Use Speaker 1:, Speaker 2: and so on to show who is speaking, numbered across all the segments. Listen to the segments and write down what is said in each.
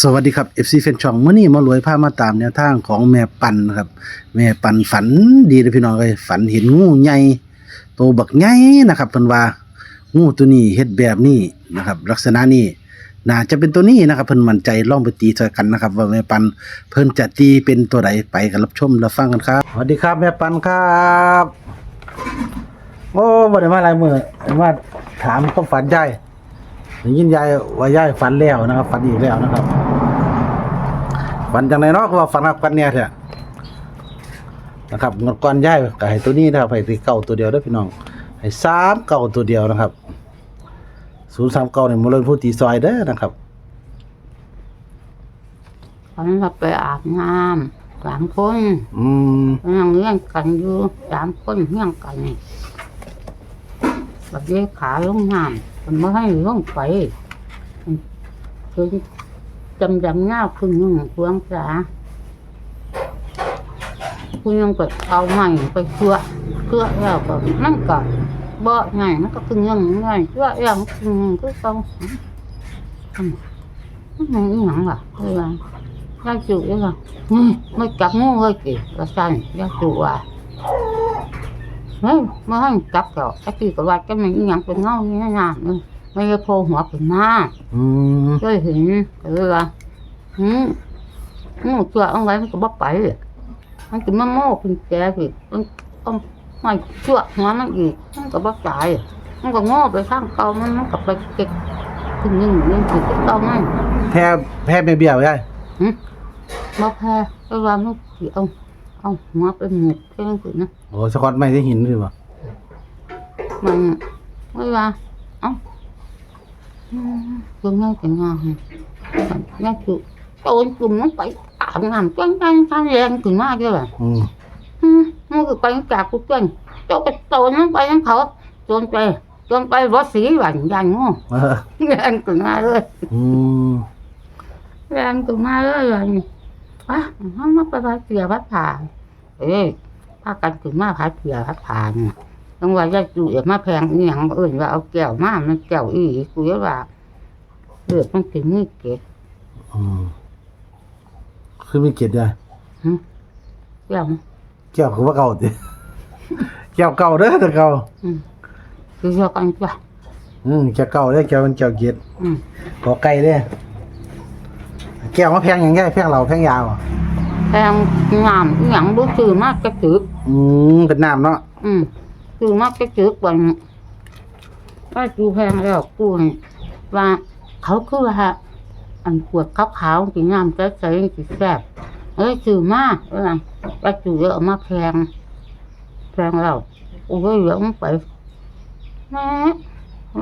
Speaker 1: สวัสดีครับ FC แฟนช่องเมื้อนี้มารวยพามาตามแนวทางของแม่ปันนะครับ แม่ปันฝันดีเลยพี่น้องเอ้ยฝันเห็นงูใหญ่โตบักใหญ่นะครับเพิ่นว่างูตัวนี้เฮ็ดแบบนี้นะครับ ลักษณะนี้น่าจะเป็นตัวนี้นะครับเพิ่นมั่นใจล่องไปตีช่วยกันนะครับ ว่าแม่ปันเพิ่นจะตีเป็นตัวใดไปกันรับชมรับฟังกันครับสวัสดีครับ แม่ปันครับโอ้บ่ได้มาหลายมื้อมาถามความฝันยาย ได้ยินยายว่ายายฝันแล้วนะครับฝันอีกแล้วนะครับฝันจังไหนเนาะก็ว่าฝันรับกันเนี่ยเถอะนะครับงดก่อนยายก็ให้ตัวนี้นะครับให้ที่เก่าตัวเดียวเด้อพี่น้องให้สามเก่าตัวเดียวนะครับศูนย์สามเก่าเนี่ยมูลนิธิตีซอยเด้อนะครับ
Speaker 2: ตอนนั้นเราไปอาบน้ำสามคน
Speaker 1: อืม
Speaker 2: นั่งเลี้ยงกันอยู่สามคนเลี้ยงกันแบบเลี้ยขาลงน้ำ มันไม่ให้ลงไปคือจำจำหน้าคุณยังพวงสาคุณยังก็เอาใหม่ไปเชื่อเชื่อแล้วก็มันก็เบาไงมันก็คือยังไงเชื่อแล้วคือยังก็ต้องอืมมันไม่อีหยังล่ะคือว่ายายจุเลยค่ะอืมไม่จับงูเลยกี่ละสั่นยายจุว่า เฮ้ยมาให้จับแล้วไอ้ที่ก็ว่าจะมันอหย่างเป็นเงาอย่างนี้นะมันไม่ได้โผล่หัวขึ้นมา
Speaker 1: อืม
Speaker 2: ก็เห็นก็เลยว่าอืมงูเชื่อเอาไว้มันก็บ่ไปมันก็มาโม่เป็นแกสิมันก็ไม่เชื่อหัวมันอีกมันก็บ่ตายมันก็โง่ไปข้างเก่ามันมันก็ไปเก็บขึ้นนึ่งนึ่งขึ้นเก่ามัน
Speaker 1: แพ้แพ้ไม่เบี้ยวยาย
Speaker 2: หึมาแพ้ไปว่ามันสิเอา เอาหัวไปหมกแค่นั้นคือนะ
Speaker 1: โอ้สกอตไม่ได้หินหรือเปล่า
Speaker 2: มันไม่ว่าเอ้าอืมคือง่ายเป็นง่ายง่ายคือโจรกลุ่มนั้นไปอาบน้ำจังจังจังแรงขึ้นมากเลยว่ะ
Speaker 1: อืม
Speaker 2: อืมมันคือไปจากกูเกินโจรโจรนั้นไปนั้นเขาโจรไปโจรไปรถสีหวานยันงู
Speaker 1: เออ
Speaker 2: แรงขึ้นมาเลย
Speaker 1: อืม
Speaker 2: แรงขึ้นมาเลยวัน อะห้องมาไปพัดเสียพัดผ่าเอ้ยพากันขึ้นมาพัดเสียพัดผ่าเนี่ยต้องว่าจะอยู่เอกมาแพงอีหยังเอื่นว่าเอาแก้วมามันแก้วอีกูจะว่าเลือดมันถึงนี่เก็บ
Speaker 1: อืมคือมีเกียรติยาย
Speaker 2: แก้วมัน
Speaker 1: แก้วคือว่าเก่าติแก้วเก่าเด้อแต่เก่า
Speaker 2: อืมคือเรียกกันจ้ะ
Speaker 1: อืมแก้วเก่าเด้อแก้วมันแก้วเกียรติ
Speaker 2: อืม
Speaker 1: ขอไก่เด้อ แก้วมาแพงอย่างไงแพงเหล่าแพงยาวอะ
Speaker 2: แพงงามอีหยังรู้ซื้อมากกระจึก
Speaker 1: อืมเป็นน้ำเนาะ
Speaker 2: อืมซื้อมากกระจึกวันว่ากูแพงแล้วกูนี่ว่าเขาคือว่าอันขวดขาวๆสีงามใจใสสีแซ่บเอ้ยซื้อมากเออว่าซื้อเยอะมาแพงแพงแล้วโอ้ยเหลือมันไปแม่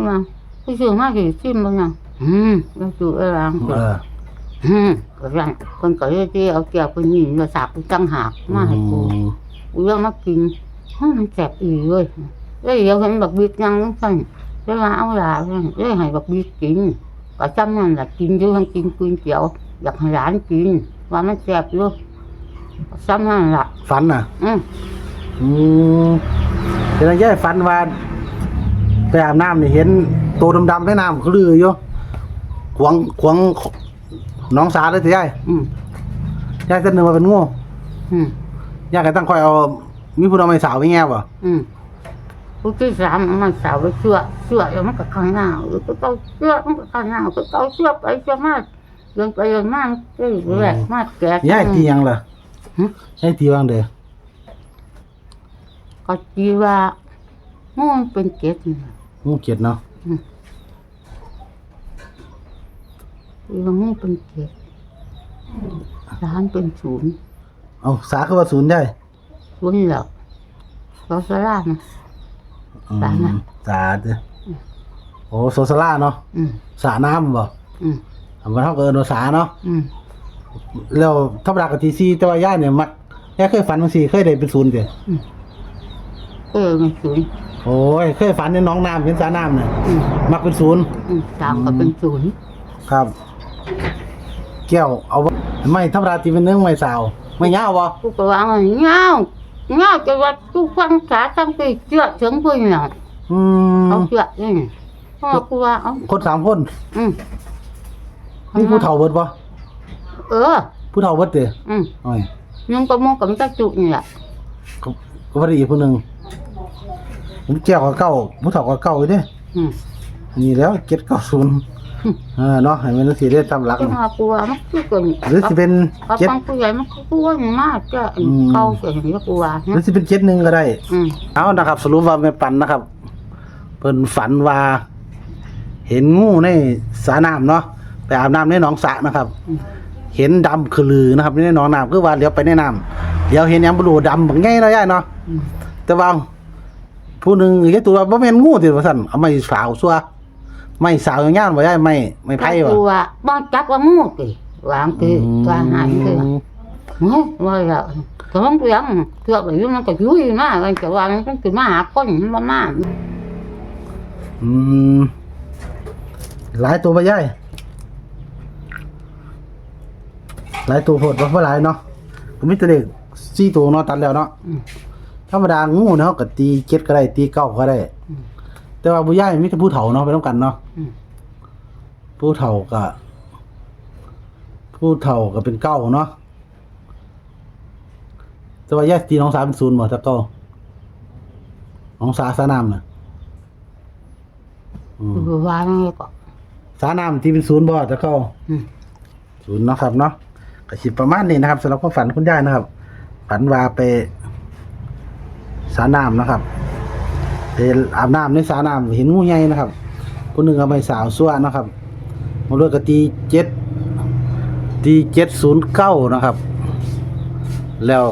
Speaker 2: ว่าพี่ซื้อมากกี่ซิมบ้างยังอืมว่าซื้ออะไร
Speaker 1: เออ
Speaker 2: อืมก็ยังคนก็เลยที่เอาเกี่ยวไปนี่มาสากไปตั้งหากมาให้กูกูเลือกมากินห้องมันแสบอีเลยแล้วเดี๋ยวเห็นบักบิดยังนั่งสั่นแล้วมาเอาลาเลยแล้วให้บักบิดกินก็จำนั่นแหละกินอยู่ทั้งกินกินเจียวอยากให้หลานกินว่ามันแสบอยู่จำนั่นแหละ
Speaker 1: ฝันน่ะ
Speaker 2: อืม
Speaker 1: อืมเป็นอะไรฝันว่าไปอาบน้ำนี่เห็นตัวดำๆในน้ำเขาลืออยู่ขวงขวง น้องสาเลยสิยาย
Speaker 2: อืม
Speaker 1: ยายเส้นหนึ่งมาเป็นงู
Speaker 2: อืม
Speaker 1: ยายก็ตั้งคอยเอามีผู้เอาไม้สาวไปแง่บ่
Speaker 2: อืมผู้ที่สามมันสาวไปเชื่อเชื่อแล้วมันก็ข้างหน้าเออก็ต้องเชื่อมันก็ข้างหน้าก็ต้องเชื่อไปเชื่อมาเดินไปเดินมาเรื่อยแรกมาแก่
Speaker 1: ยายตีหยังล่ะ
Speaker 2: หึ
Speaker 1: ยายตีว่างเด้อ
Speaker 2: ก็จีว่างูมันเป็นเกศนี่
Speaker 1: งูเกียดเนาะ
Speaker 2: จีว่างูเป็นเกศร้านเป็นศูนย์
Speaker 1: เอาสาคือว่าศูนย์ยาย
Speaker 2: ศูนย์แล้วเราสลานะ
Speaker 1: อืม
Speaker 2: สาน่ะ
Speaker 1: สาเด้อโอ้โซซาร่าเนาะ
Speaker 2: อืม
Speaker 1: สาน้ำบ่
Speaker 2: อืม
Speaker 1: อันว่าเท่ากับเอินว่าสาเนาะ
Speaker 2: อืม
Speaker 1: แล้วธรรมดากับทีซีแต่ว่ายายเนี่ยมักยายเคยฝันบางทีเคยได้เป็นศูนย์เด้อ
Speaker 2: เออเป็นศูนย์
Speaker 1: โอ้ยเคยฝันในหน้องน้ำเป็นสาน้ำเนี่ย
Speaker 2: อืม
Speaker 1: มักเป็นศูนย์
Speaker 2: อืมสามก็เป็นศูนย์
Speaker 1: ครับ แก้วเอาไว้ไม่ธรรมดาตีเป็นเนื้อไม่สาว ไม่ยาววะ
Speaker 2: กูก็ว่าเงาเงาจะว่ากูฟังสาตั้งไปเชื่อถึงเพื่อนน่ะ
Speaker 1: อืม
Speaker 2: เอาเชื่อนี่พ่อกูว่าเอา
Speaker 1: คนสามคน
Speaker 2: อืม
Speaker 1: มีผู้เฒ่าเบิดปะ
Speaker 2: เออ
Speaker 1: ผู้เฒ่าเบิดเด้อ
Speaker 2: อืม
Speaker 1: อ้อย
Speaker 2: ยังก็มองกับตาจุนี่แหละ
Speaker 1: ก็ก็บ่ได้อีกผู้หนึงผมแก้วกับเก้าผู้เฒ่ากับเก้าอยู่เด้
Speaker 2: อืม
Speaker 1: นี่แล้ว790 เออเนาะให้มันสิได้ตามหลัก
Speaker 2: ก็มากลัวมันคือกัน
Speaker 1: หรือสิเป็น
Speaker 2: กับ
Speaker 1: เจ็ด
Speaker 2: ฟังผู้ใหญ่มันก็กลัวอย่างมากก็
Speaker 1: อืม
Speaker 2: เก่าเกินก็กลัว
Speaker 1: หรือ
Speaker 2: นะ
Speaker 1: สิเป็น71ก็ได้
Speaker 2: อืม
Speaker 1: เอานะครับ สรุปว่าแม่ปันนะครับ เพิ่นฝันว่า เห็นงูในสระน้ำเนาะไปอาบน้ำในหนองสระนะครับ เห็นดำคือลือนะครับในหนองน้ำคือว่าเลี้ยวไปในน้ำเดี๋ยวเห็นหยังบ่รู้ดำบักใหญ่เนาะยายเนาะ
Speaker 2: อืม
Speaker 1: แต่ว่าผู้หนึงอีกตัวว่าบ่แม่นงูติว่าซั่นเอาไม้สาวซัว ไม้สาวยาวๆบ่ยายไม้ไม้ไผ่
Speaker 2: ก
Speaker 1: บ่
Speaker 2: ลัวบ้านจักว่างูติวางคือวางหายคือ
Speaker 1: ม
Speaker 2: เฮ้ยว่าแล้วก็มันเพียงเกือบไปอยู่มันก็ยุ่ยมากมันก็ว่ามันก็คือมาหาคนมันบ่มา
Speaker 1: อืมหลายตัวบ่ยายหลายตัวโพดบ่บ่หลายเนาะก็มีแต่เลข4ตัวเนาะตัดแล้วเนาะ
Speaker 2: อืม
Speaker 1: ธรรมดางูเนาะก็ตีเจ็ดก็ได้ตีเก้าก็ได้
Speaker 2: อืม
Speaker 1: แต่ว่าผู้ใหญ่มีแต่ผู้เฒ่าเนาะไปต้องกันเนาะ
Speaker 2: อืม
Speaker 1: ผู้เฒ่าก็ผู้เฒ่าก็เป็นเก้าเนาะแต่ว่าแยกตีน้องสาเป็นศูนย์หมดถ้าเก้าน้องสาสานามน่ะอืม
Speaker 2: คือว่ามันก็
Speaker 1: สานามที่เป็นศูนย์บ่ถ้าเก้า
Speaker 2: อืม
Speaker 1: ศูนย์เนาะครับเนาะก็สิประมาณนี้นะครับสำหรับความฝันคุณยายนะครับ ฝันว่าไปสาน้ำนะครับ ไปอาบน้ำในสาน้ำเห็นงูใหญ่นะครับคนหนึ่งเอาไปสาวสั่วนะครับมาด้วยกตีเจ็ดตีเจ็ดศูนย์เก้านะครับ แล้ว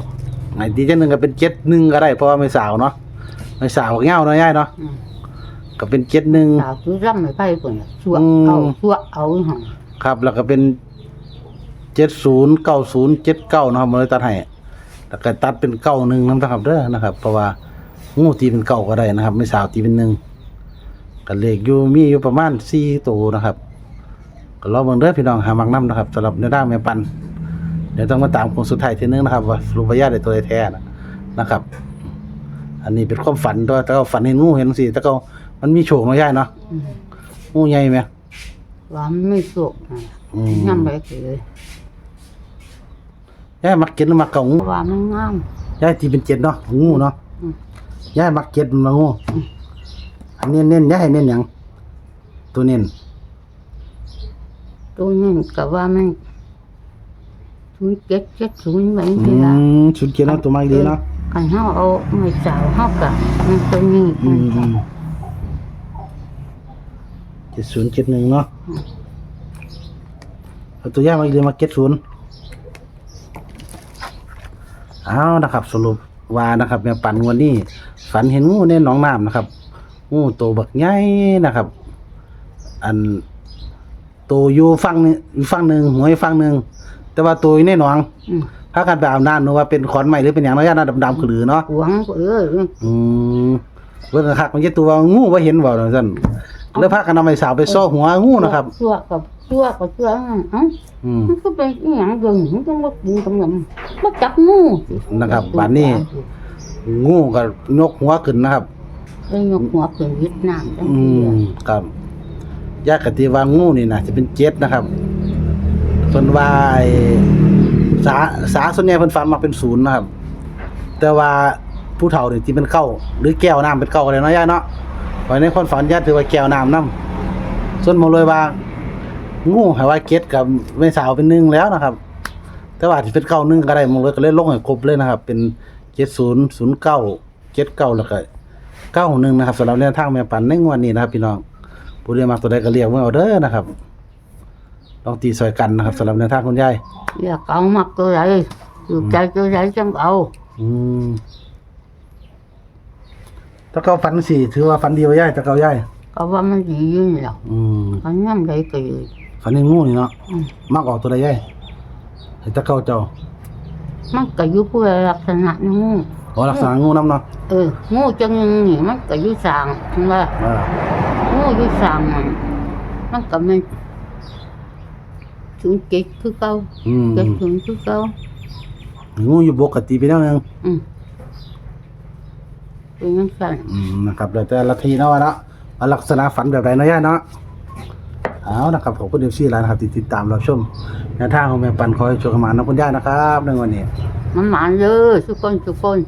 Speaker 1: ไอ้ตีเจ็ดหนึ่งก็เป็นเจ็ดหนึ่งก็ได้เพราะว่าไม่สาวเนาะไม่สาวเงาเนาะย่ายเนาะ
Speaker 2: อืม
Speaker 1: ก็เป็นเจ็ดหนึ่ง
Speaker 2: สาวคือร่ำไม่ไปเพิ่นน่ะชั่ว
Speaker 1: อืม
Speaker 2: เอาชั่วเอาอีหั่น
Speaker 1: ครับ แล้วก็เป็นเจ็ดศูนย์เก้าศูนย์เจ็ดเก้านะครับมาเลยตัดให้แล้วก็ตัดเป็นเก้าหนึ่งนะครับเด้อนะครับ เพราะว่า งูตีเป็นเก้าก็ได้นะครับ ไม่สาวตีเป็นหนึ่งก็เลขอยู่มีอยู่ประมาณสี่ตัวนะครับก็รอเบิ่งเด้อพี่น้องหามักน้ำนะครับสำหรับในด้านแม่ปัน เดี๋ยวต้องมาตามคนสุดท้ายทีนึงนะครับ ว่าสรุปว่าญาติได้ตัวแท้นะนะครับ อันนี้เป็นความฝันด้วยแต่ก็ฝันเห็นงูเห็นสิแต่ก็มันมีโชคเนาะย่ายเนาะ
Speaker 2: อืม
Speaker 1: งูใหญ่ไหม
Speaker 2: ว่ามันไม่สุกนะ
Speaker 1: อืม
Speaker 2: งามไปคือ
Speaker 1: ย่ายมักเก็ตหรือมักเก่างู
Speaker 2: ว่ามันงาม
Speaker 1: ย่ายตีเป็นเจ็ดเนาะงูเนาะ
Speaker 2: อืม
Speaker 1: ย่ายมักเก็ตมันมางูอันนี้เน้นย่ายเน้นหยังตัวเน้น
Speaker 2: ตัวนี้ก็ว่ามันศูนย์เจ็ดเจ็ดศูนย์เหมือน
Speaker 1: อื
Speaker 2: ที่ละ
Speaker 1: มชุดเกียร์เนาะตัวมากดีเนาะ
Speaker 2: กันเฮาเอาไม่สาวเฮาก็มันตัวนี้
Speaker 1: อืมอืมเจ็ดศูนย์เจ็ดหนึ่งเนาะเอาตัวย่ายมาอีกเลยมาเก็ตศูนย์เอานะครับ สรุปว่านะครับแม่ปันวันนี้ ฝันเห็นงูในหนองน้ำนะครับงูโตวบักใหญ่นะครับ อันโตวอยู่ฝั่งนี้อยู่ฝั่งหนึ่งหัวอยู่ฝั่งหนึ่งแต่ว่าตัวอยู่ในหนอง
Speaker 2: อืม
Speaker 1: ถ้ากันไปอาบน้ำนึกว่าเป็นขอนไม้หรือเป็นอย่างน้อยน้ำดำๆคือหรือเนาะ
Speaker 2: หวงเอ้ย
Speaker 1: อืมเบิ่งคักมันจะตัวงูว่าเห็นบ่ซั่นแล้วพากันเอาไม้สาวไปซ้อหัวงูนะครับ
Speaker 2: ชั่วกับชั่วกับชั่วเอ้า
Speaker 1: อืม
Speaker 2: มันก็เป็นอีหยังเดินมันต้องมากินกำลังมาจับงู
Speaker 1: นะครับบัดนี้ งูก็ยกหัวขึ้นนะครับ
Speaker 2: ได้ยกหัวขึ้นยึดน้ำจัง
Speaker 1: อื
Speaker 2: ซี่
Speaker 1: มครับยากกติว่างูนี่นะจะเป็นเจ็ดนะครับเพิ่นว่าไอ้สาสาส่วนใหญ่เพิ่นฟันมาเป็นศูนย์นะครับ แต่ว่าผู้เฒ่านี่ที่เป็นเก้า หรือแก้วน้ำเป็นเก้าก็ได้เนาะย่าเนาะเพราะในความฝันญาติถือว่าแก้วน้ำนํส่วนหมองเลยว่า งูให้ว่าเก็ดกับแม่สาวเป็นหนึ่งแล้วนะครับ แต่ว่าที่เป็นเก้าหนึ่งก็ได้หมองเลยก็เลยลงให้ครบเลยนะครับ เป็นเจ็ดศูนย์ศูนย์เก้าเจ็ดเก้าแล้วก็เก้าหนึ่งนะครับสำหรับแนวทางแม่ปันในงวดนี้นะครับ พี่น้องผู้เรียนมากตัวใดก็เรียกเมื่อเอาเด้อนะครับลองตีซอยกันนะครับสำหรับแนวทางคุณยาย
Speaker 2: อยากเอามักตัวใดอยู่ใจตัวใดจังเอา
Speaker 1: อืมถ้าเขาฝันสี่ถือว่าฝันดีว่ายายถ้าเขายาย
Speaker 2: ก็ว่ามันดีอยู่นี่แหละ
Speaker 1: อืม
Speaker 2: มันย่ำใดก็อยู่
Speaker 1: ฝันในงูนี่เนาะ
Speaker 2: อืม
Speaker 1: มากออกตัวใดยายให้ถ้าเขาเจ้า
Speaker 2: มันก็อยู่ผู้ลักษณะนี้งู
Speaker 1: ขอรักษางูน้ำเนาะ
Speaker 2: เอองูจังนี่มันก็อยู่สร้างว่า
Speaker 1: อ่า
Speaker 2: งูอยู่สร้างมันมันก็ไม่ถึงเจ็ดคือเก่า
Speaker 1: อืม
Speaker 2: เจ็ดถึงคือเก่า
Speaker 1: งูอยู่บกกตีไปแล้วนึง
Speaker 2: อืมเป็นยังไง
Speaker 1: อืมนะครับแล้วแต่ละทีเนาะว่าเนาะว่าลักษณะฝันแบบไรเนาะย่าเนาะ เอานะครับขอบคุณเอฟซีแล้วนะครับที่ติดตามเราชมแนวทางของแม่ปันคอให้โชคดีมานะคุณย่านะครับในวันนี้
Speaker 2: มันหมานเลยทุกคนทุกคน